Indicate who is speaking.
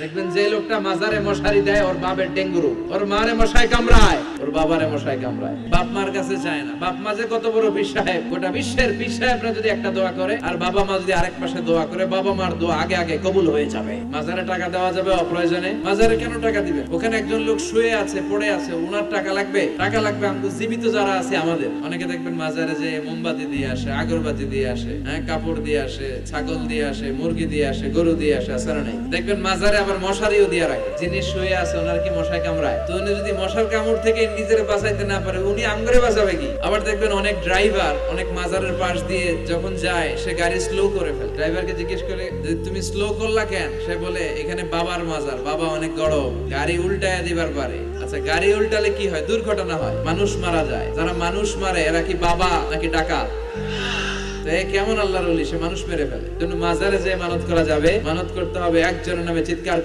Speaker 1: দেখবেন যে লোকটা মাজারে মশারি দেয় ওর বাপের ডেঙ্গুরু ওর মারে মশাই কামড়ায়। ওর বাবারে মশাই কামড়ায়। বাপ মার কাছে চায় না। বাপ মা যে কত বড় গোটা বিশ্বের যদি একটা দোয়া করে, আর বাবা মা যদি আরেক পাশে দোয়া করে, বাবা মার দোয়া আগে আগে কবুল হয়ে যাবে। মাজারে টাকা দেওয়া যাবে অপ্রয়োজনে। মাজারে কেন টাকা দিবে? ওখানে একজন লোক শুয়ে আছে, পড়ে আছে, ওনার টাকা লাগবে? টাকা লাগবে আমাদের জীবিত যারা আছে আমাদের। অনেকে দেখবেন মাজারে যে মোমবাতি দিয়ে আসে, আগরবাতি দিয়ে আসে হ্যাঁ কাপড় দিয়ে আসে, ছাগল দিয়ে আসে, মুরগি দিয়ে আসে, গরু দিয়ে আসে না নাই? দেখবেন মাজারে আবার মশারিও দিয়ে রাখে। যিনি শুয়ে আছে, ওনার কি মশায় কামড়ায়? তো উনি যদি মশার কামড় থেকে নিজের বাঁচাইতে না পারে, উনি আমগরে বাঁচাবে কি? আবার দেখবেন অনেক ড্রাইভার অনেক মাজারের পাশ দিয়ে যখন যায়, সে গাড়ি স্লো করে ফেলে। ড্রাইভারকে জিজ্ঞেস করে, যে তুমি স্লো করলা কেন? সে বলে, এখানে বাবার মাজার, বাবা অনেক গরম, গাড়ি উল্টায় দিবার পারে। আচ্ছা গাড়ি উল্টালে কি হয়? দুর্ঘটনা হয়, মানুষ মারা যায়। যারা মানুষ মারে, এরা কি বাবা নাকি এ কেমন আল্লাহর সে মানুষ মেরে ফেলে। জন্য মাজারে যে মানত করা যাবে, মানত করতে হবে একজনের নামে চিৎকার